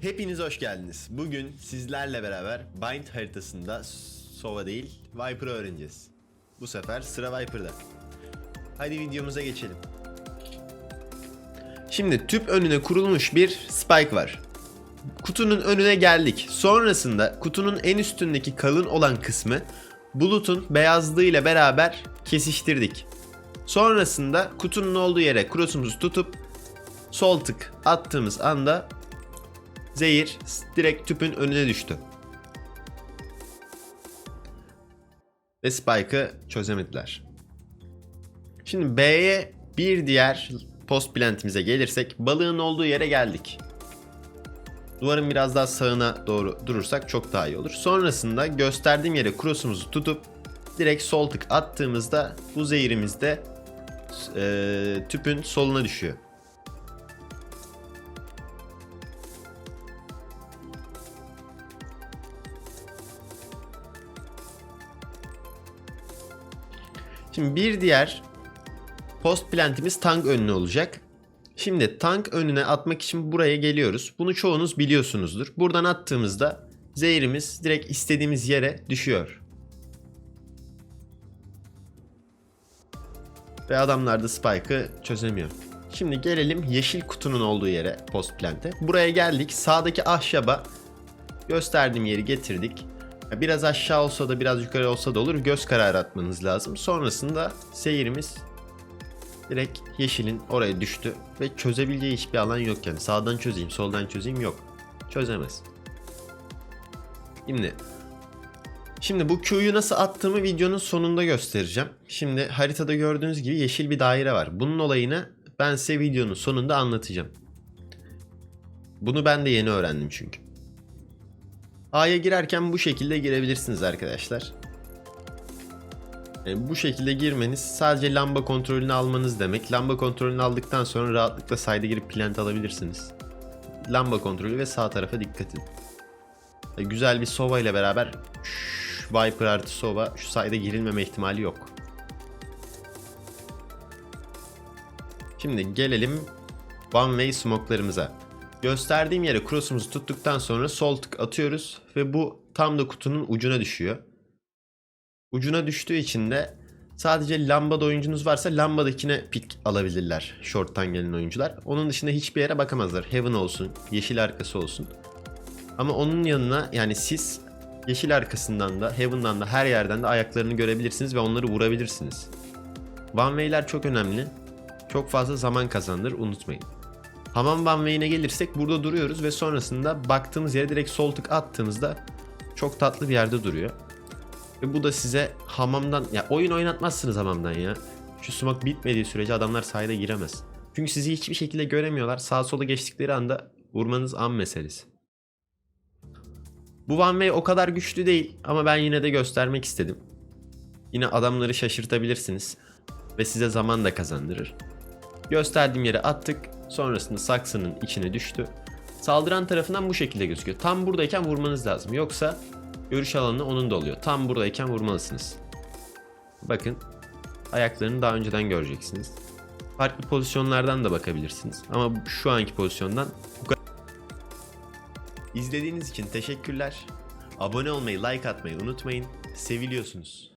Hepiniz hoş geldiniz. Bugün sizlerle beraber Bind haritasında Sova değil Viper'ı öğreneceğiz. Bu sefer sıra Viper'da. Hadi videomuza geçelim. Şimdi tüp önüne kurulmuş bir spike var. Kutunun önüne geldik. Sonrasında kutunun en üstündeki kalın olan kısmı bulutun beyazlığıyla beraber kesiştirdik. Sonrasında kutunun olduğu yere cross'umuzu tutup sol tık attığımız anda zehir direkt tüpün önüne düştü. Ve Spike'ı çözemediler. Şimdi B'ye bir diğer post plantimize gelirsek balığın olduğu yere geldik. Duvarın biraz daha sağına doğru durursak çok daha iyi olur. Sonrasında gösterdiğim yere cross'umuzu tutup direkt sol tık attığımızda bu zehirimiz de e, tüpün soluna düşüyor. Şimdi bir diğer post plantimiz tank önüne olacak. Şimdi tank önüne atmak için buraya geliyoruz. Bunu çoğunuz biliyorsunuzdur. Buradan attığımızda zehirimiz direkt istediğimiz yere düşüyor. Ve adamlar da Spike'ı çözemiyor. Şimdi gelelim yeşil kutunun olduğu yere post plant'e. Buraya geldik. Sağdaki ahşaba gösterdiğim yeri getirdik. Biraz aşağı olsa da biraz yukarı olsa da olur. Göz kararı atmanız lazım. Sonrasında seyirimiz direkt yeşilin oraya düştü. Ve çözebileceği hiçbir alan yok yani. Sağdan çözeyim, soldan çözeyim yok. Çözemez. Şimdi Şimdi bu Q'yu nasıl attığımı videonun sonunda göstereceğim. Şimdi haritada gördüğünüz gibi yeşil bir daire var. Bunun olayını ben size videonun sonunda anlatacağım. Bunu ben de yeni öğrendim çünkü. A'ya girerken bu şekilde girebilirsiniz arkadaşlar. Yani bu şekilde girmeniz sadece lamba kontrolünü almanız demek. Lamba kontrolünü aldıktan sonra rahatlıkla sayda girip plant alabilirsiniz. Lamba kontrolü ve sağ tarafa dikkat edin. E, Güzel bir Sova ile beraber şş, Viper artı Sova şu sayda girilmeme ihtimali yok. Şimdi gelelim One Way smoke'larımıza. Gösterdiğim yere cross'umuzu tuttuktan sonra sol tık atıyoruz ve bu tam da kutunun ucuna düşüyor. Ucuna düştüğü için de sadece lambada oyuncunuz varsa lambadakine pik alabilirler short'tan gelen oyuncular. Onun dışında hiçbir yere bakamazlar. Heaven olsun, yeşil arkası olsun. Ama onun yanına yani siz yeşil arkasından da Heaven'dan da her yerden de ayaklarını görebilirsiniz ve onları vurabilirsiniz. One way'ler çok önemli. Çok fazla zaman kazandırır unutmayın. Hamam one way'ine gelirsek burada duruyoruz ve sonrasında baktığımız yere direkt sol tık attığımızda çok tatlı bir yerde duruyor. Ve bu da size hamamdan ya oyun oynatmazsınız hamamdan ya. Şu smoke bitmediği sürece adamlar sahile giremez. Çünkü sizi hiçbir şekilde göremiyorlar. Sağ sola geçtikleri anda vurmanız an meselesi. Bu one way o kadar güçlü değil ama ben yine de göstermek istedim. Yine adamları şaşırtabilirsiniz ve size zaman da kazandırır. Gösterdiğim yere attık. Sonrasında saksının içine düştü. Saldıran tarafından bu şekilde gözüküyor. Tam buradayken vurmanız lazım. Yoksa görüş alanı onun da oluyor. Tam buradayken vurmalısınız. Bakın ayaklarını daha önceden göreceksiniz. Farklı pozisyonlardan da bakabilirsiniz. Ama şu anki pozisyondan bu kadar. İzlediğiniz için teşekkürler. Abone olmayı, like atmayı unutmayın. Seviliyorsunuz.